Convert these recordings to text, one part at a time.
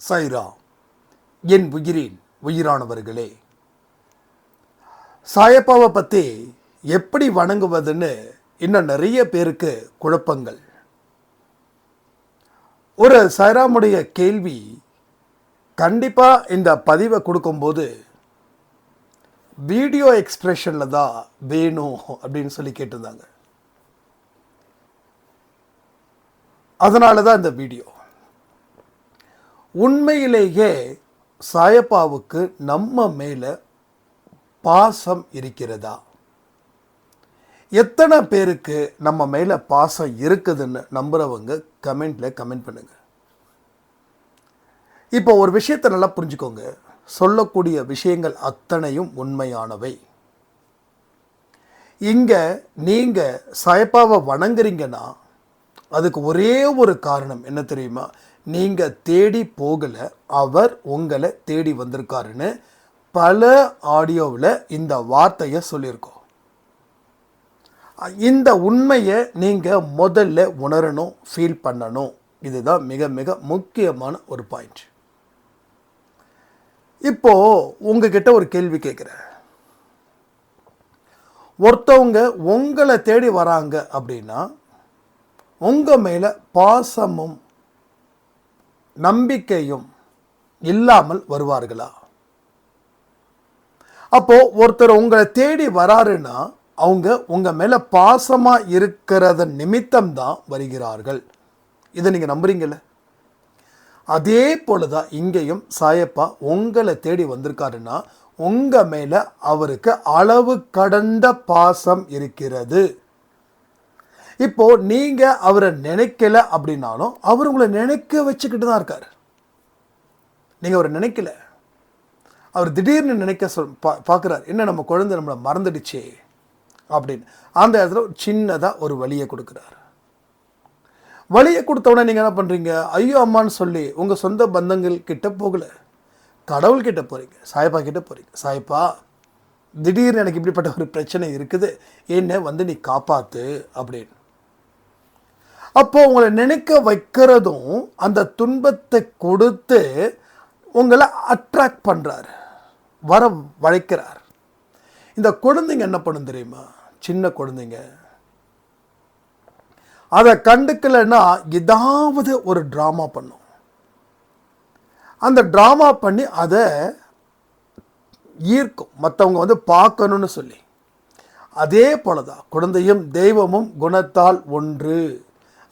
சைரா. என் உயிரின் உயிரானவர்களே சாயப்பாவை பற்றி எப்படி வணங்குவதுன்னு இன்னும் நிறைய பேருக்கு குழப்பங்கள். ஒரு சைராமுடைய கேள்வி கண்டிப்பாக இந்த பதிவை கொடுக்கும்போது வீடியோ எக்ஸ்பிரஷனில் தான் வேணும் அப்படின்னு சொல்லி கேட்டிருந்தாங்க. அதனால தான் இந்த வீடியோ. உண்மையிலேயே சாயப்பாவுக்கு நம்ம மேலே பாசம் இருக்கிறதா? எத்தனை பேருக்கு நம்ம மேலே பாசம் இருக்குதுன்னு நம்புறவங்க கமெண்ட்ல கமெண்ட் பண்ணுங்க. இப்போ ஒரு விஷயத்தை நல்லா புரிஞ்சுக்கோங்க. சொல்லக்கூடிய விஷயங்கள் அத்தனையும் உண்மையானவை. இங்கே நீங்கள் சாயப்பாவை வணங்குறீங்கன்னா அதுக்கு ஒரே ஒரு காரணம் என்ன தெரியுமா? நீங்கள் தேடி போகலை அவர் உங்களை தேடி வந்திருக்காருன்னு பல ஆடியோவில் இந்த வார்த்தையை சொல்லியிருக்கோம். இந்த உண்மையை நீங்கள் முதல்ல உணரணும் ஃபீல் பண்ணணும். இதுதான் மிக மிக முக்கியமான ஒரு பாயிண்ட் இப்போ உங்ககிட்ட ஒரு கேள்வி கேட்குறேன் ஒருத்தவங்க உங்களை தேடி வராங்க அப்படின்னா உங்கள் மேலே பாசமும் நம்பிக்கையும் இல்லாமல் வருவார்களா? அப்போ ஒருத்தர் உங்களை தேடி வராருன்னா அவங்க உங்க மேல பாசமா இருக்கிறத நிமித்தம் தான் வருகிறார்கள். இதை நீங்க நம்புறீங்கள அதே போலதான் இங்கேயும் சாயப்பா உங்களை தேடி வந்திருக்காருன்னா உங்க மேல அவருக்கு அளவு கடந்த பாசம் இருக்கிறது. இப்போ நீங்கள் அவரை நினைக்கல அப்படின்னாலும் அவர் உங்களை நினைக்க வச்சுக்கிட்டு தான் இருக்கார். நீங்கள் அவரை நினைக்கல. அவர் திடீர்னு நினைக்க சொல் பா பார்க்குறாரு என்ன நம்ம குழந்தை நம்மளை மறந்துடுச்சே அப்படின்னு. அந்த இடத்துல ஒரு சின்னதாக ஒரு வழியை கொடுக்குறாரு. வழியை கொடுத்தவுடனே நீங்கள் என்ன பண்ணுறீங்க ஐயோ அம்மான்னு சொல்லி உங்கள் சொந்த பந்தங்கள் கிட்ட போகல. கடவுள்கிட்ட போகிறீங்க சாய்ப்பா கிட்டே போகிறீங்க சாய்ப்பா திடீர்னு எனக்கு இப்படிப்பட்ட ஒரு பிரச்சனை இருக்குது. என்ன வந்து நீ காப்பாற்று அப்படின்னு. அப்போ உங்களை நினைக்க வைக்கிறதும் அந்த துன்பத்தை கொடுத்து உங்களை அட்ராக்ட் பண்ணுறாரு வர வளைக்கிறார். இந்த குழந்தைங்க என்ன பண்ணும் தெரியுமா? சின்ன குழந்தைங்க. அதை கண்டுக்கலைன்னா ஏதாவது ஒரு ட்ராமா பண்ணும். அந்த ட்ராமா பண்ணி அதை ஈர்க்கும். மற்றவங்க வந்து பார்க்கணும்னு சொல்லி. அதே போல தான் குழந்தையும் தெய்வமும் குணத்தால் ஒன்று.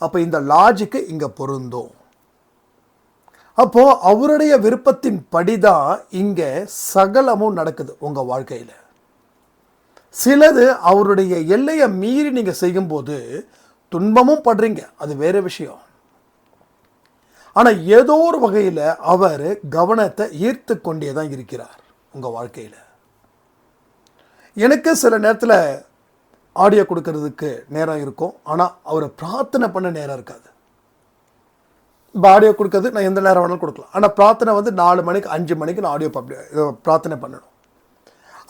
அப்போ இந்த லாஜிக்கு இங்கே பொருந்தும். அப்போது அவருடைய விருப்பத்தின் படி தான் இங்கே சகலமும் நடக்குது உங்கள் வாழ்க்கையில். சிலது அவருடைய எல்லையை மீறி நீங்கள் செய்யும்போது துன்பமும் படுறீங்க. அது வேறு விஷயம். ஆனால் ஏதோ ஒரு வகையில் அவர் கவனத்தை ஈர்த்து கொண்டே தான் இருக்கிறார் உங்கள் வாழ்க்கையில். எனக்கு சில நேரத்தில் ஆடியோ கொடுக்கறதுக்கு நேரம் இருக்கும். ஆனால் அவரை பிரார்த்தனை பண்ண நேரம் இருக்காது. இப்போ ஆடியோ கொடுக்கறது நான் எந்த நேரம் வேணாலும் கொடுக்கலாம். ஆனால் பிரார்த்தனை வந்து நாலு மணிக்கு அஞ்சு மணிக்கு நான் ஆடியோ பப்ளி பிரார்த்தனை பண்ணணும்.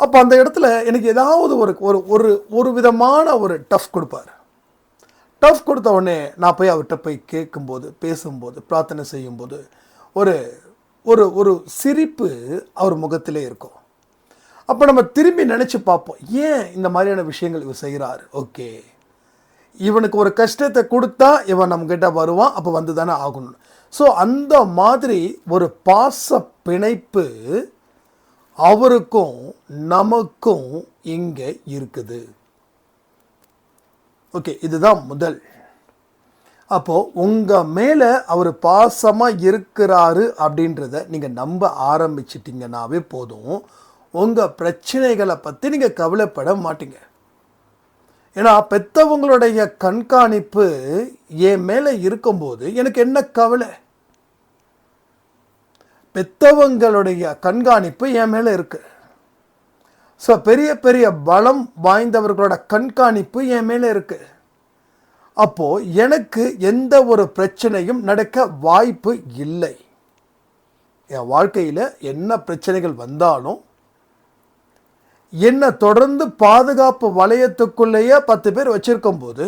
அப்போ அந்த இடத்துல எனக்கு ஏதாவது ஒரு ஒரு ஒரு ஒரு விதமான ஒரு டஃப் கொடுப்பார். டஃப் கொடுத்த உடனே நான் போய் அவர்கிட்ட போய் கேட்கும்போது பேசும்போது பிரார்த்தனை செய்யும்போது ஒரு ஒரு ஒரு சிரிப்பு அவர் முகத்திலே இருக்கும். அப்போ நம்ம திரும்பி நினச்சி பார்ப்போம் ஏன் இந்த மாதிரியான விஷயங்கள் இவர் செய்கிறாரு ஓகே. இவனுக்கு ஒரு கஷ்டத்தை கொடுத்தா இவன் நம்மக்கிட்ட வருவான் அப்போ வந்து தானே ஆகணும். ஸோ அந்த மாதிரி ஒரு பாச பிணைப்பு அவருக்கும் நமக்கும் இங்கே இருக்குது. ஓகே இதுதான் முதல். அப்போ உங்க மேல அவர் பாசமா இருக்கிறாரு அப்படின்றத நீங்க நம்ப ஆரம்பிச்சிட்டிங்கனாவே போதும். உங்கள் பிரச்சனைகளை பற்றி நீங்கள் கவலைப்பட மாட்டீங்க. ஏன்னா பெத்தவங்களுடைய கண்காணிப்பு என் மேலே இருக்கும்போது எனக்கு என்ன கவலை? பெத்தவங்களுடைய கண்காணிப்பு என் மேலே இருக்குது ஸோ பெரிய பெரிய பலம் வாய்ந்தவர்களோட கண்காணிப்பு என் மேலே இருக்குது அப்போது எனக்கு எந்த ஒரு பிரச்சனையும் நடக்க வாய்ப்பு இல்லை. என் வாழ்க்கையில் என்ன பிரச்சனைகள் வந்தாலும் என்னை தொடர்ந்து பாதுகாப்பு வளையத்துக்குள்ளேயே பத்து பேர் வச்சுருக்கும் போது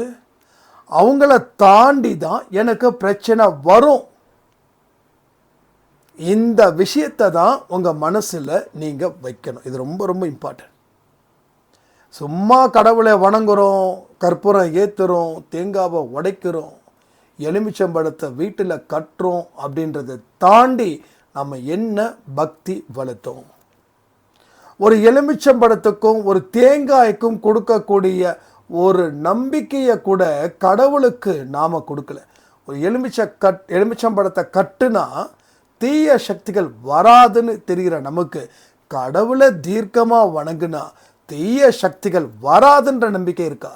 அவங்கள தாண்டி தான் எனக்கு பிரச்சனை வரும். இந்த விஷயத்தை தான் உங்கள் மனசில் நீங்கள் வைக்கணும். இது ரொம்ப ரொம்ப இம்பார்ட்டன்ட் சும்மா கடவுளை வணங்குறோம் கற்பூரம் ஏற்றுறோம் தேங்காவை உடைக்கிறோம் எலுமிச்சம்பழத்தை வீட்டில் கட்டுறோம் அப்படின்றத தாண்டி நம்ம என்ன பக்தி வளர்த்தோம்? ஒரு எலுமிச்சம்பழத்துக்கும் ஒரு தேங்காய்க்கும் கொடுக்கக்கூடிய ஒரு நம்பிக்கையை கூட கடவுளுக்கு நாம் கொடுக்கல. ஒரு எலுமிச்ச கட் எலுமிச்சம்பழத்தை கட்டுனா தீய சக்திகள் வராதுன்னு தெரிகிற நமக்கு கடவுளை தீர்க்கமாக வணங்குனா தீய சக்திகள் வராதுன்ற நம்பிக்கை இருக்கா?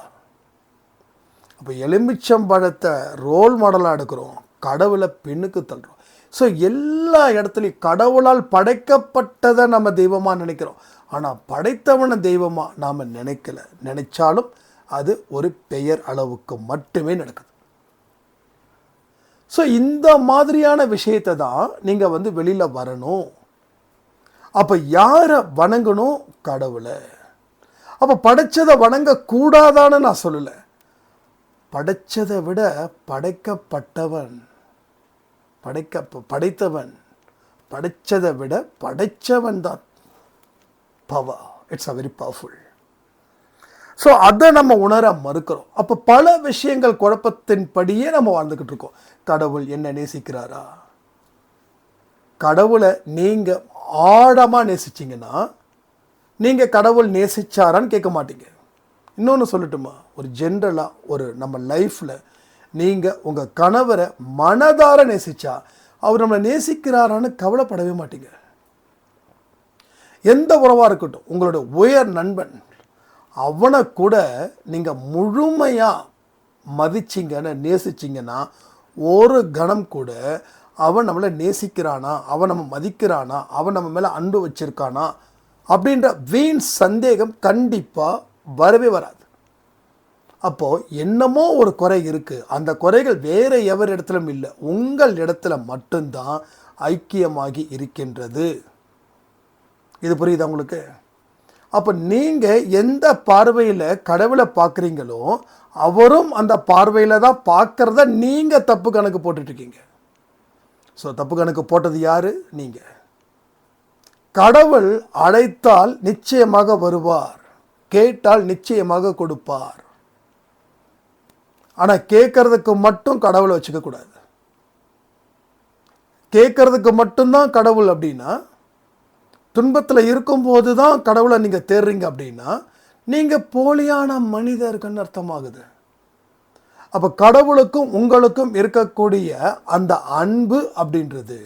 அப்போ எலுமிச்சம்பழத்தை ரோல் மாடலாக எடுக்கிறோம். கடவுளை பெண்ணுக்கு தள்ளுறோம். ஸோ எல்லா இடத்துலையும் கடவுளால் படைக்கப்பட்டதை நம்ம தெய்வமாக நினைக்கிறோம். ஆனால் படைத்தவனை தெய்வமாக நாம் நினைக்கல. நினைச்சாலும் அது ஒரு பெயர் அளவுக்கு மட்டுமே நடக்குது. ஸோ இந்த மாதிரியான விஷயத்தை தான் நீங்கள் வந்து வெளியில் வரணும். அப்போ யாரை வணங்கணும்? கடவுளை. அப்போ படைச்சதை வணங்கக்கூடாதான்னு நான் சொல்லலை. படைச்சதை விட படைக்கப்பட்டவன் படைக்க படைத்தவன் படைச்சதை விட படைத்தவன் தான் power it's a very powerful so அதை நம்ம உணர மறுக்கிறோம். அப்போ பல விஷயங்கள் குழப்பத்தின்படியே நம்ம வாழ்ந்துக்கிட்டு இருக்கோம். கடவுள் என்ன நேசிக்கிறாரா? கடவுளை நீங்கள் ஆழமாக நேசிச்சிங்கன்னா நீங்கள் கடவுள் நேசிச்சாரான்னு கேட்க மாட்டீங்க. இன்னொன்று சொல்லட்டுமா? ஒரு ஜென்ரலாக ஒரு நம்ம லைஃப்பில் நீங்கள் உங்கள் கணவரை மனதார நேசித்தா அவர் நம்மளை நேசிக்கிறாரான்னு கவலைப்படவே மாட்டீங்க. எந்த உறவாக இருக்கட்டும் உங்களோட உயர் நண்பன் அவனை கூட நீங்கள் முழுமையாக மதிச்சிங்கன்னு நேசிச்சிங்கன்னா ஒரு கணம் கூட அவன் நம்மளை நேசிக்கிறானா அவன் நம்ம மதிக்கிறானா அவன் நம்ம மேலே அன்பு வச்சிருக்கானா அப்படின்ற வீண் சந்தேகம் கண்டிப்பாக வரவே வராது. அப்போது என்னமோ ஒரு குறை இருக்குது அந்த குறைகள் வேறு எவர் இடத்துலும் இல்லை. உங்கள் இடத்துல மட்டும்தான் ஐக்கியமாகி இருக்கின்றது. இது புரியுதா உங்களுக்கு? அப்போ நீங்கள் எந்த பார்வையில் கடவுளை பார்க்குறீங்களோ அவரும் அந்த பார்வையில் தான் பார்க்குறத நீங்கள் தப்பு கணக்கு போட்டுட்ருக்கீங்க. ஸோ தப்பு கணக்கு போட்டது யார்? நீங்கள் கடவுள் அழைத்தால் நிச்சயமாக வருவார். கேட்டால் நிச்சயமாக கொடுப்பார். ஆனால் கேட்கறதுக்கு மட்டும் கடவுளை வச்சுக்கக்கூடாது கேட்கறதுக்கு மட்டும்தான் கடவுள் அப்படின்னா துன்பத்தில் இருக்கும்போது தான் கடவுளை நீங்கள் தேடுறீங்க அப்படின்னா நீங்கள் போலியான மனிதர்கள்னு அர்த்தமாகுது. அப்போ கடவுளுக்கும் உங்களுக்கும் இருக்கக்கூடிய அந்த அன்பு அப்படின்றது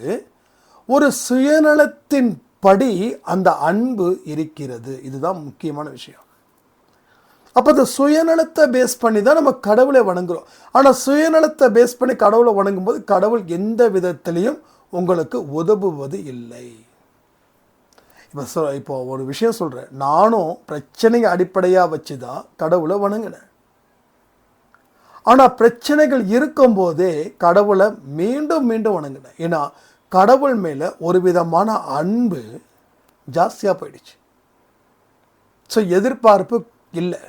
ஒரு சுயநலத்தின் படி அந்த அன்பு இருக்கிறது. இதுதான் முக்கியமான விஷயம். அப்போ இந்த சுயநலத்தை பேஸ் பண்ணி தான் நம்ம கடவுளை வணங்குறோம். ஆனால் சுயநலத்தை பேஸ் பண்ணி கடவுளை வணங்கும் போது கடவுள் எந்த விதத்திலையும் உங்களுக்கு உதவுவது இல்லை. இப்போ சொ இப்போ ஒரு விஷயம் சொல்கிறேன் நானும் பிரச்சனையை அடிப்படையாக வச்சு தான் கடவுளை வணங்கினேன். ஆனால் பிரச்சனைகள் இருக்கும்போதே கடவுளை மீண்டும் மீண்டும் வணங்கினேன். ஏன்னா கடவுள் மேலே ஒரு விதமான அன்பு ஜாஸ்தியாக போயிடுச்சு. ஸோ எதிர்பார்ப்பு இல்லை.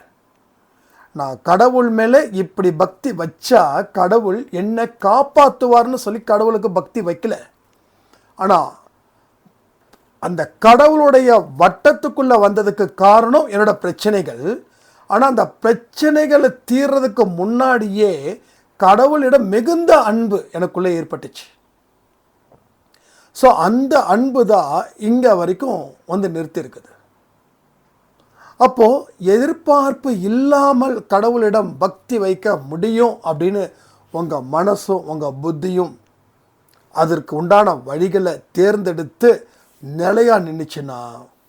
நான் கடவுள் மேலே இப்படி பக்தி வச்சா கடவுள் என்னை காப்பாற்றுவார்னு சொல்லி கடவுளுக்கு பக்தி வைக்கல. ஆனால் அந்த கடவுளுடைய வட்டத்துக்குள்ளே வந்ததுக்கு காரணம் என்னோடய பிரச்சனைகள். ஆனால் அந்த பிரச்சனைகளை தீர்றதுக்கு முன்னாடியே கடவுளிடம் மிகுந்த அன்பு எனக்குள்ளே ஏற்பட்டுச்சு. ஸோ அந்த அன்பு தான் இங்கே வரைக்கும் வந்து நிறுத்தியிருக்குது. அப்போது எதிர்பார்ப்பு இல்லாமல் கடவுளிடம் பக்தி வைக்க முடியும் அப்படின்னு உங்கள் மனசும் உங்கள் புத்தியும் அதற்கு உண்டான வழிகளை தேர்ந்தெடுத்து நிலையாக நின்றுச்சுன்னா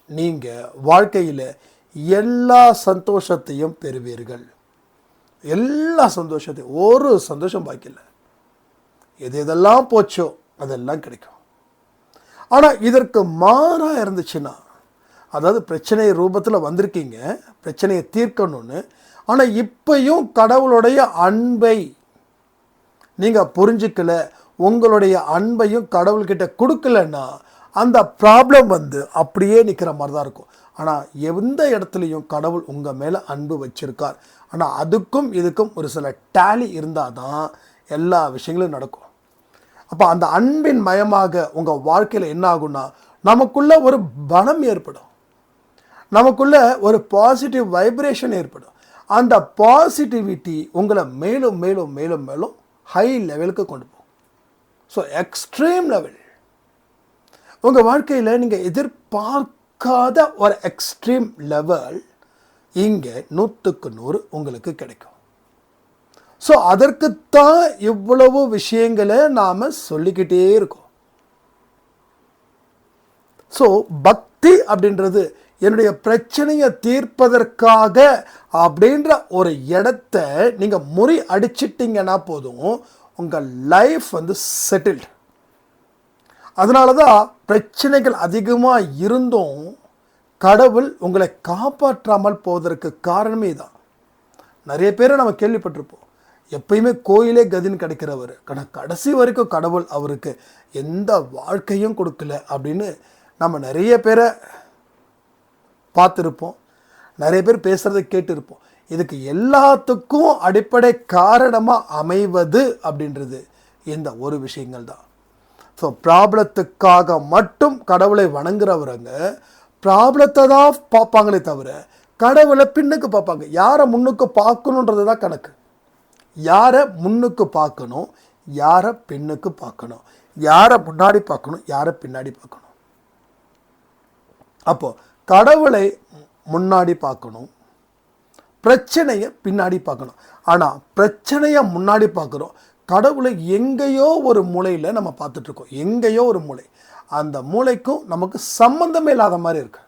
நீங்கள் வாழ்க்கையில் எல்லா சந்தோஷத்தையும் பெறுவீர்கள். எல்லா சந்தோஷத்தையும் ஒரு சந்தோஷம் பாக்கில்ல எது எதெல்லாம் போச்சோ அதெல்லாம் கிடைக்கும். ஆனால் இதற்கு மாறாக இருந்துச்சுன்னா அதாவது பிரச்சனை ரூபத்தில் வந்திருக்கீங்க பிரச்சனையை தீர்க்கணும்னு. ஆனால் இப்பையும் கடவுளுடைய அன்பை நீங்கள் புரிஞ்சுக்கல உங்களுடைய அன்பையும் கடவுள்கிட்ட கொடுக்கலன்னா அந்த ப்ராப்ளம் வந்து அப்படியே நிற்கிற மாதிரி தான் இருக்கும். ஆனால் எந்த இடத்துலையும் கடவுள் உங்கள் மேலே அன்பு வச்சிருக்கார். ஆனால் அதுக்கும் இதுக்கும் ஒரு சில டேலி இருந்தால் தான் எல்லா விஷயங்களும் நடக்கும். அப்போ அந்த அன்பின் மயமாக உங்கள் வாழ்க்கையில் என்ன ஆகும்னா நமக்குள்ளே ஒரு பலம் ஏற்படும். நமக்குள்ள ஒரு பாசிட்டிவ் வைப்ரேஷன் ஏற்படும். அந்த பாசிட்டிவிட்டி உங்களை மேலும் மேலும் மேலும் மேலும் ஹை லெவலுக்கு கொண்டு போகும். ஸோ எக்ஸ்ட்ரீம் லெவல் உங்கள் வாழ்க்கையில் நீங்கள் எதிர்பார்க்காத ஒரு எக்ஸ்ட்ரீம் லெவல் இங்கே நூற்றுக்கு நூறு உங்களுக்கு கிடைக்கும். ஸோ அதற்குத்தான் இவ்வளவு விஷயங்களை நாம் சொல்லிக்கிட்டே இருக்கோம். ஸோ பக்தி அப்படின்றது என்னுடைய பிரச்சனையை தீர்ப்பதற்காக அப்படின்ற ஒரு இடத்த நீங்கள் முறி அடிச்சிட்டிங்கன்னா போதும் உங்கள் லைஃப் வந்து செட்டில்டு அதனால தான் பிரச்சனைகள் அதிகமாக இருந்தும் கடவுள் உங்களை காப்பாற்றாமல் போவதற்கு காரணமே தான் நிறைய பேரை நம்ம கேள்விப்பட்டிருப்போம். எப்பயுமே கோயிலே கதின்னு கிடைக்கிறவர். ஆனால் கடைசி வரைக்கும் கடவுள் அவருக்கு எந்த வாழ்க்கையும் கொடுக்கல அப்படின்னு நம்ம நிறைய பேரை பார்த்துருப்போம். நிறைய பேர் பேசுகிறத கேட்டிருப்போம். இதுக்கு எல்லாத்துக்கும் அடிப்படை காரணமாக அமைவது அப்படின்றது இந்த ஒரு விஷயங்கள் தான். ஸோ ப்ராப்ளத்துக்காக மட்டும் கடவுளை வணங்குறவரங்க ப்ராப்ளத்தை தான் பார்ப்பாங்களே தவிர கடவுளை பின்னுக்கு பார்ப்பாங்க. யாரை முன்னுக்கு பார்க்கணுன்றது தான் கணக்கு. யாரை முன்னுக்கு பார்க்கணும் யாரை பின்னுக்கு பார்க்கணும். யாரை முன்னாடி பார்க்கணும் யாரை பின்னாடி பார்க்கணும். அப்போது கடவுளை முன்னாடி பார்க்கணும். பிரச்சனையை பின்னாடி பார்க்கணும். ஆனால் பிரச்சனையை முன்னாடி பார்க்குறோம். கடவுளை எங்கேயோ ஒரு மூலையில் நம்ம பார்த்துட்ருக்கோம் எங்கேயோ ஒரு மூளை அந்த மூளைக்கும் நமக்கு சம்மந்தமே இல்லாத மாதிரி இருக்கு.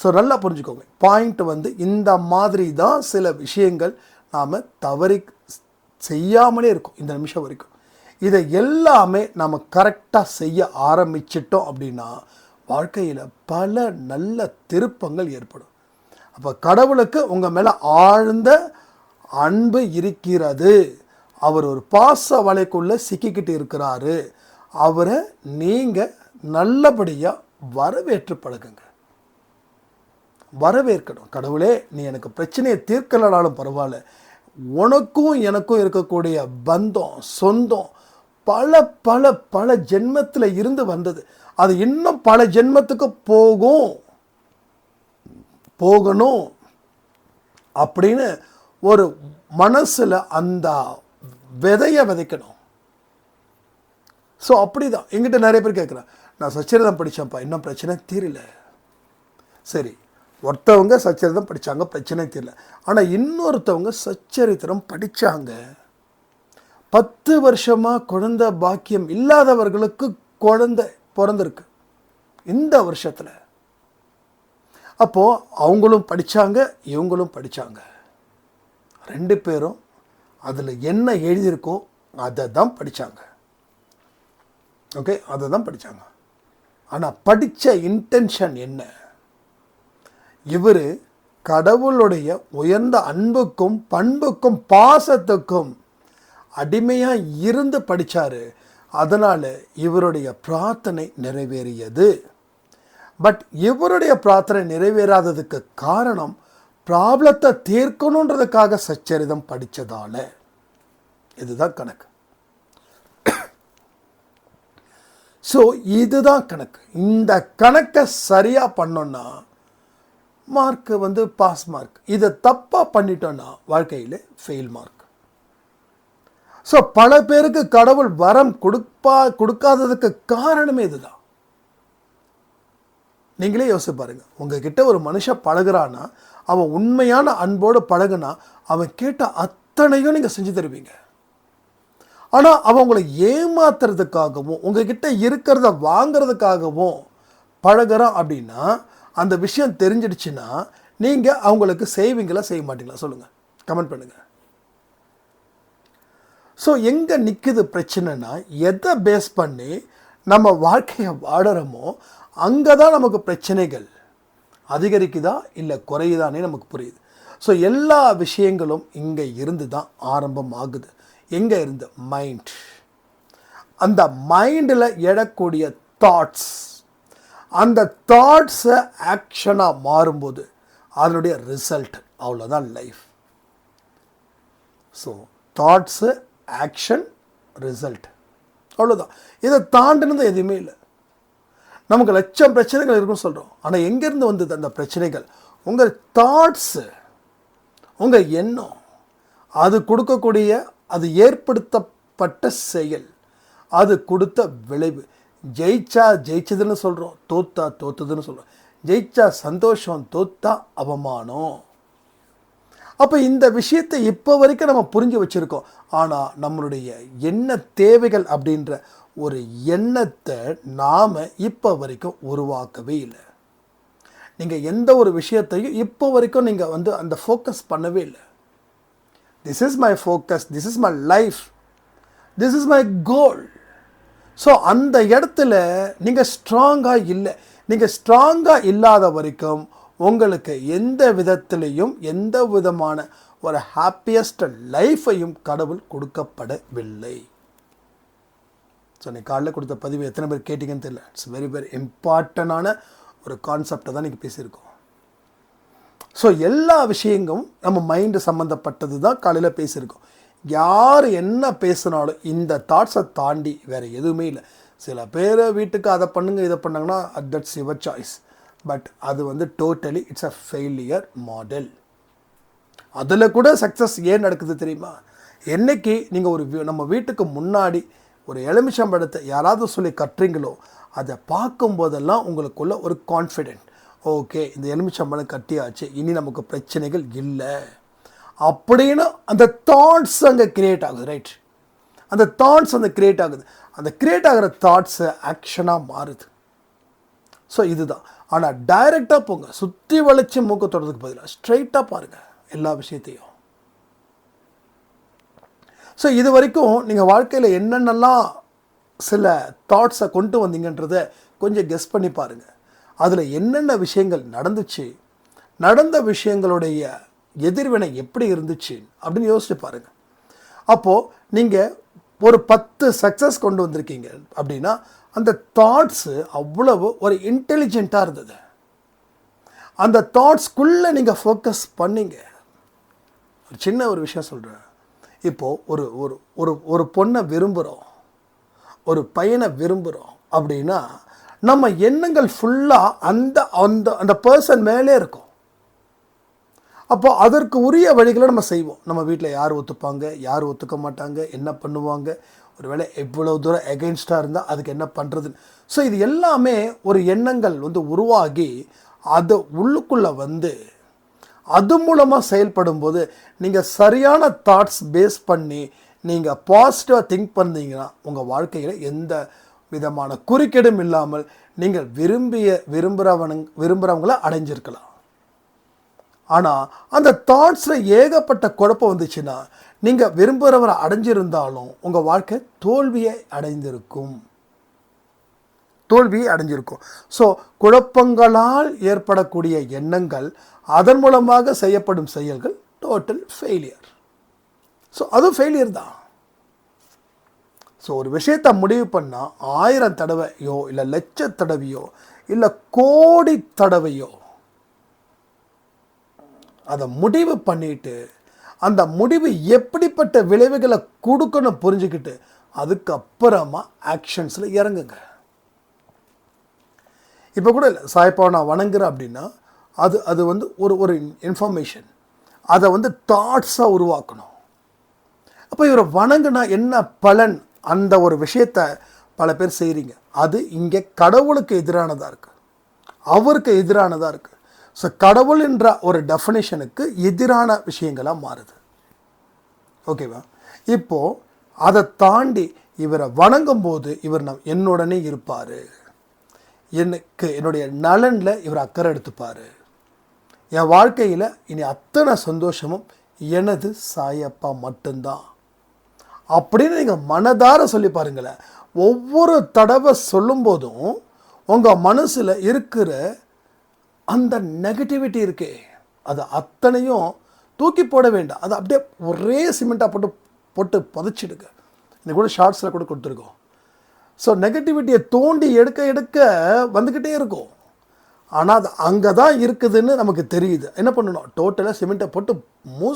ஸோ நல்லா புரிஞ்சுக்கோங்க. பாயிண்ட் வந்து இந்த மாதிரி தான் சில விஷயங்கள் நாம் தவறி செய்யாமலே இருக்கும். இந்த நிமிஷம் வரைக்கும். இதை எல்லாமே நம்ம கரெக்டாக செய்ய ஆரம்பிச்சிட்டோம் அப்படின்னா வாழ்க்கையில் பல நல்ல திருப்பங்கள் ஏற்படும். அப்போ கடவுளுக்கு உங்கள் மேலே ஆழ்ந்த அன்பு இருக்கிறது. அவர் ஒரு பாச வலைக்குள்ளே சிக்கிக்கிட்டு இருக்கிறாரு. அவரை நீங்கள் நல்லபடியாக வரவேற்று பழகுங்க வரவேற்கணும். கடவுளே நீ எனக்கு பிரச்சனையை தீர்க்கலனாலும் பரவாயில்ல. உனக்கும் எனக்கும் இருக்கக்கூடிய பந்தம் சொந்தம் பல பல பல ஜென்மத்தில் இருந்து வந்தது. அது இன்னும் பல ஜென்மத்துக்கு போகும். போகணும். அப்படின்னு ஒரு மனசில் அந்த விதையை விதைக்கணும். ஸோ அப்படி தான் எங்கிட்ட நிறைய பேர் கேட்குறேன் நான் சச்சரிதம் படித்தேன்ப்பா இன்னும் பிரச்சனை தீரல. சரி ஒருத்தவங்க சச்சரிதம் படித்தாங்க பிரச்சனை தீரல. ஆனால் இன்னொருத்தவங்க சச்சரித்திரம் படித்தாங்க பத்து வருஷமாக குழந்தை பாக்கியம் இல்லாதவர்களுக்கு குழந்தை பிறந்திருக்கு. இந்த வருஷத்தில். அப்போது அவங்களும் படித்தாங்க இவங்களும் படித்தாங்க ரெண்டு பேரும் அதில் என்ன எழுதியிருக்கோ அதை தான் படித்தாங்க ஓகே? அதை தான் படித்தாங்க ஆனால் படித்த இன்டென்ஷன் என்ன? இவர் கடவுளுடைய உயர்ந்த அன்புக்கும் பண்புக்கும் பாசத்துக்கும் அடிமையாக இருந்து படித்தார் அதனால் இவருடைய பிரார்த்தனை நிறைவேறியது. பட் இவருடைய பிரார்த்தனை நிறைவேறாததுக்கு காரணம் ப்ராப்ளத்தை தீர்க்கணுன்றதுக்காக சச்சரிதம் படித்ததால இதுதான் கணக்கு. ஸோ இதுதான் கணக்கு. இந்த கணக்கை சரியாக பண்ணோன்னா மார்க்கு வந்து பாஸ் மார்க் இதை தப்பாக பண்ணிட்டோன்னா வாழ்க்கையில் ஃபெயில் மார்க் ஸோ பல பேருக்கு கடவுள் வரம் கொடுப்பா கொடுக்காததுக்கு காரணமே இதுதான். நீங்களே யோசிச்சு பாருங்க. உங்ககிட்ட ஒரு மனுஷன் பழகுறான்னா அவன் உண்மையான அன்போடு பழகுனா அவன் கேட்ட அத்தனையும் நீங்கள் செஞ்சு தருவீங்க. ஆனால் அவன் உங்களை ஏமாத்துறதுக்காகவும் உங்ககிட்ட இருக்கிறத வாங்கிறதுக்காகவும் பழகுறான் அப்படின்னா அந்த விஷயம் தெரிஞ்சிடுச்சுன்னா நீங்கள் அவங்களுக்கு செய்வீங்களா செய்ய மாட்டீங்களா? சொல்லுங்கள் கமெண்ட் பண்ணுங்கள் ஸோ எங்கே நிற்குது பிரச்சனைனா எதை பேஸ் பண்ணி நம்ம வாழ்க்கையை வாடுறோமோ அங்கே தான் நமக்கு பிரச்சனைகள் அதிகரிக்குதா இல்லை குறையுதானே நமக்கு புரியுது. ஸோ எல்லா விஷயங்களும் இங்கே இருந்து தான் ஆரம்பம் ஆகுது எங்கே இருந்து? மைண்ட் அந்த மைண்டில் எழக்கூடிய தாட்ஸ் அந்த தாட்ஸை ஆக்ஷனாக மாறும்போது அதனுடைய ரிசல்ட் அவ்வளோதான் life so thoughts action result அவ்வளோதான் இதை தாண்டினது எதுவுமே இல்லை. நமக்கு லட்சம் பிரச்சனைகள் இருக்குன்னு சொல்கிறோம் ஆனால் எங்கேருந்து வந்தது அந்த பிரச்சனைகள்? உங்கள் தாட்ஸு உங்கள் எண்ணம். அது கொடுக்கக்கூடிய அது ஏற்படுத்தப்பட்ட செயல். அது கொடுத்த விளைவு. ஜெயிச்சா ஜெயிச்சதுன்னு சொல்கிறோம் தோத்தா தோத்ததுன்னு சொல்கிறோம் ஜெயிச்சா சந்தோஷம் தோத்தா அவமானம். அப்போ இந்த விஷயத்தை இப்போ வரைக்கும் நம்ம புரிஞ்சு வச்சுருக்கோம். ஆனால் நம்மளுடைய என்ன தேவைகள் அப்படின்ற ஒரு எண்ணத்தை நாம் இப்போ வரைக்கும் உருவாக்கவே இல்லை. நீங்கள் எந்த ஒரு விஷயத்தையும் இப்போ வரைக்கும் நீங்கள் வந்து அந்த ஃபோக்கஸ் பண்ணவே இல்லை. This is my focus this is my life this is my goal so அந்த இடத்துல நீங்கள் ஸ்ட்ராங்காக இல்லை. நீங்கள் ஸ்ட்ராங்காக இல்லாத வரைக்கும் உங்களுக்கு எந்த விதத்திலையும் எந்த விதமான ஒரு ஹாப்பியஸ்ட் லைஃப்பையும் கடவுள் கொடுக்கப்படவில்லை. ஸோ நீ காலையில் கொடுத்த பதிவு எத்தனை பேர் கேட்டிங்கன்னு தெரியல. இட்ஸ் வெரி வெரி இம்பார்ட்டண்டான ஒரு கான்செப்டை தான் நீங்கள் பேசியிருக்கோம். ஸோ எல்லா விஷயங்களும் நம்ம மைண்டு சம்மந்தப்பட்டது தான் காலையில் பேசியிருக்கோம். யார் என்ன பேசினாலும் இந்த தாட்ஸை தாண்டி வேறு எதுவுமே இல்லை. சில பேர் வீட்டுக்கு அதை பண்ணுங்க இதை பண்ணாங்கன்னா தட்ஸ் யுவர் சாய்ஸ் பட் அது வந்து totally it's a failure model அதில் கூட சக்ஸஸ் ஏன் நடக்குது தெரியுமா? என்னைக்கு நீங்கள் ஒரு நம்ம வீட்டுக்கு முன்னாடி ஒரு எலுமிச்சம்பழத்தை யாராவது சொல்லி கட்டுறீங்களோ அதை பார்க்கும்போதெல்லாம் உங்களுக்குள்ள ஒரு கான்ஃபிடென்ட் ஓகே இந்த எலுமிச்சம்பழம் கட்டியாச்சு இனி நமக்கு பிரச்சனைகள் இல்லை. அப்படின்னு அந்த தாட்ஸ் அங்கே கிரியேட் ஆகுது ரைட் அந்த தாட்ஸ் அந்த கிரியேட் ஆகுது. அந்த கிரியேட் ஆகிற தாட்ஸை ஆக்ஷனாக மாறுது. ஸோ இதுதான். ஆனால் டைரெக்டாக போங்க. சுற்றி வளைச்சி மூக்க தொடர்றதுக்கு பதிலாக ஸ்ட்ரைட்டாக பாருங்கள் எல்லா விஷயத்தையும். ஸோ இது வரைக்கும் நீங்கள் வாழ்க்கையில் என்னென்னலாம் சில தாட்ஸை கொண்டு வந்தீங்கன்றத கொஞ்சம் கெஸ் பண்ணி பாருங்கள் அதில் என்னென்ன விஷயங்கள் நடந்துச்சு நடந்த விஷயங்களுடைய எதிர்வினை எப்படி இருந்துச்சு அப்படின்னு யோசிச்சு பாருங்கள் அப்போது நீங்கள் ஒரு பத்து சக்ஸஸ் கொண்டு வந்திருக்கீங்க அப்படின்னா அந்த தாட்ஸு அவ்வளவு ஒரு இன்டெலிஜென்ட்டாக இருந்தது. அந்த தாட்ஸ்க்குள்ளே நீங்கள் ஃபோக்கஸ் பண்ணிங்க. ஒரு சின்ன ஒரு விஷயம் சொல்கிறேன் இப்போது ஒரு ஒரு ஒரு ஒரு பொண்ணை விரும்புகிறோம் ஒரு பையனை விரும்புகிறோம் அப்படின்னா நம்ம எண்ணங்கள் ஃபுல்லாக அந்த அந்த அந்த பர்சன் மேலே இருக்கும். அப்போ அதற்கு உரிய வழிகளை நம்ம செய்வோம். நம்ம வீட்டில் யார் ஒத்துப்பாங்க? யார் ஒத்துக்க மாட்டாங்க? என்ன பண்ணுவாங்க? ஒருவேளை எவ்வளோ தூரம் எகெயின்ஸ்டாக இருந்தால் அதுக்கு என்ன பண்ணுறதுன்னு ஸோ இது எல்லாமே ஒரு எண்ணங்கள் வந்து உருவாகி அது உள்ளுக்குள்ளே வந்து அது மூலமாக செயல்படும் போது நீங்கள் சரியான தாட்ஸ் பேஸ் பண்ணி நீங்கள் பாசிட்டிவாக திங்க் பண்ணீங்கன்னா உங்கள் வாழ்க்கையில் எந்த விதமான குறுக்கீடும் இல்லாமல் நீங்கள் விரும்பிய விரும்புகிறவனு விரும்புகிறவங்கள அடைஞ்சிருக்கலாம். ஆனால் அந்த தாட்ஸில் ஏகப்பட்ட குழப்பம் வந்துச்சுன்னா நீங்கள் விரும்புகிறவரை அடைஞ்சிருந்தாலும் உங்கள் வாழ்க்கை தோல்வியை அடைந்திருக்கும். தோல்வியை அடைஞ்சிருக்கும். ஸோ குழப்பங்களால் ஏற்படக்கூடிய எண்ணங்கள் அதன் மூலமாக செய்யப்படும் செயல்கள் டோட்டல் ஃபெயிலியர் ஸோ அதுவும் ஃபெயிலியர் தான். ஸோ ஒரு விஷயத்தை முடிவு பண்ணால் ஆயிரம் தடவையோ இல்லை லட்ச தடவையோ இல்லை கோடி தடவையோ அதை முடிவு பண்ணிட்டு அந்த முடிவு எப்படிப்பட்ட விளைவுகளை கொடுக்கணும் புரிஞ்சுக்கிட்டு அதுக்கப்புறமா ஆக்ஷன்ஸில் இறங்குங்க. இப்போ கூட இல்லை சாய்ப்பாவை நான் வணங்குறேன் அப்படின்னா அது அது வந்து ஒரு ஒரு இன்ஃபர்மேஷன் அதை வந்து தாட்ஸாக உருவாக்கணும். அப்போ இவரை வணங்குனா என்ன பலன் அந்த ஒரு விஷயத்தை பல பேர் செய்கிறீங்க அது இங்கே கடவுளுக்கு எதிரானதாக இருக்குது அவருக்கு எதிரானதாக இருக்குது ஸோ கடவுள் என்ற ஒரு டெஃபினேஷனுக்கு எதிரான விஷயங்களாக மாறுது. ஓகேவா இப்போது அதை தாண்டி இவரை வணங்கும் போது இவர் நம் என்னுடனே இருப்பார். எனக்கு என்னுடைய நலனில் இவர் அக்கறை எடுத்துப்பார். என் வாழ்க்கையில் இனி அத்தனை சந்தோஷமும் எனது சாயப்பா மட்டும்தான். அப்படின்னு நீங்கள் மனதார சொல்லி பாருங்களேன். ஒவ்வொரு தடவை சொல்லும்போதும் உங்கள் மனசில் இருக்கிற அந்த நெகட்டிவிட்டி இருக்கே. அது அத்தனையும் தூக்கி போட வேண்டாம். அது அப்படியே ஒரே சிமெண்ட்டாக போட்டு போட்டு புதைச்சிடுங்க. இன்னைக்கு கூட ஷார்ட்ஸில் கூட கொடுத்துருக்கோம். ஸோ நெகட்டிவிட்டியை தோண்டி எடுக்க எடுக்க வந்துக்கிட்டே இருக்கும். ஆனால் அது அங்கே தான் இருக்குதுன்னு நமக்கு தெரியுது. என்ன பண்ணணும்? டோட்டலாக சிமெண்ட்டை போட்டு மூ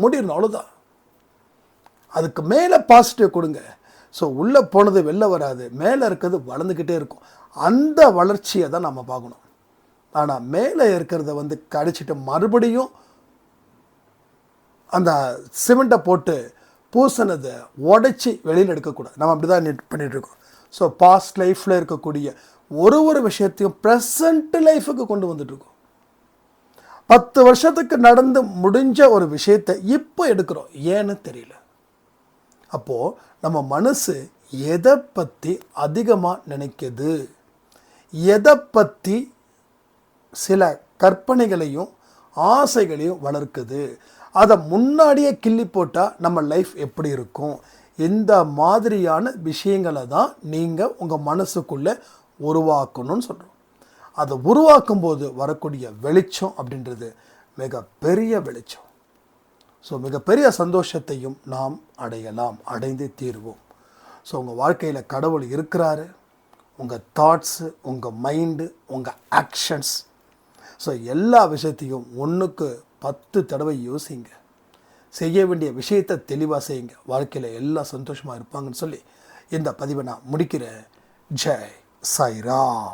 மூடிடணும். அவ்வளோதான் அதுக்கு மேலே பாசிட்டிவ் கொடுங்க. ஸோ உள்ளே போனது வெளில வராது. மேலே இருக்கிறது வளர்ந்துக்கிட்டே இருக்கும். அந்த வளர்ச்சியை தான் நம்ம பார்க்கணும். ஆனால் மேலே இருக்கிறத வந்து கடிச்சிட்டு மறுபடியும் அந்த சிமெண்ட்டை போட்டு பூசினதை உடைச்சி வெளியில் எடுக்கக்கூடாது. நம்ம அப்படி தான் பண்ணிகிட்ருக்கோம் ஸோ பாஸ்ட் லைஃப்பில் இருக்கக்கூடிய ஒரு ஒரு விஷயத்தையும் ப்ரெசண்ட் லைஃபுக்கு கொண்டு வந்துட்ருக்கோம் பத்து வருஷத்துக்கு நடந்து முடிஞ்ச ஒரு விஷயத்தை இப்போ எடுக்கிறோம். ஏன்னு தெரியல. அப்போது நம்ம மனசு எதை பற்றி அதிகமாக நினைக்கிது? எதை பற்றி சில கற்பனைகளையும் ஆசைகளையும் வளர்க்குது. அதை முன்னாடியே கிள்ளி போட்டால் நம்ம லைஃப் எப்படி இருக்கும்? இந்த மாதிரியான விஷயங்களை தான் நீங்கள் உங்கள் மனசுக்குள்ளே உருவாக்கணும்னு சொல்கிறோம் அதை உருவாக்கும் போது வரக்கூடிய வெளிச்சம் அப்படின்றது மிகப்பெரிய வெளிச்சம். ஸோ மிகப்பெரிய சந்தோஷத்தையும் நாம் அடையலாம் அடைந்து தீர்வோம். ஸோ உங்கள் வாழ்க்கையில் கடவுள் இருக்கிறாரு. உங்கள் தாட்ஸு உங்கள் மைண்டு உங்கள் ஆக்ஷன்ஸ் ஸோ எல்லா விஷயத்தையும் ஒன்றுக்கு பத்து தடவை யோசிங்க. செய்ய வேண்டிய விஷயத்தை தெளிவாக செய்யுங்க. வாழ்க்கையில் எல்லாம் சந்தோஷமாக இருப்பாங்கன்னு சொல்லி இந்த பதிவை நான் முடிக்கிறேன். ஜெய் சாய்ராம்.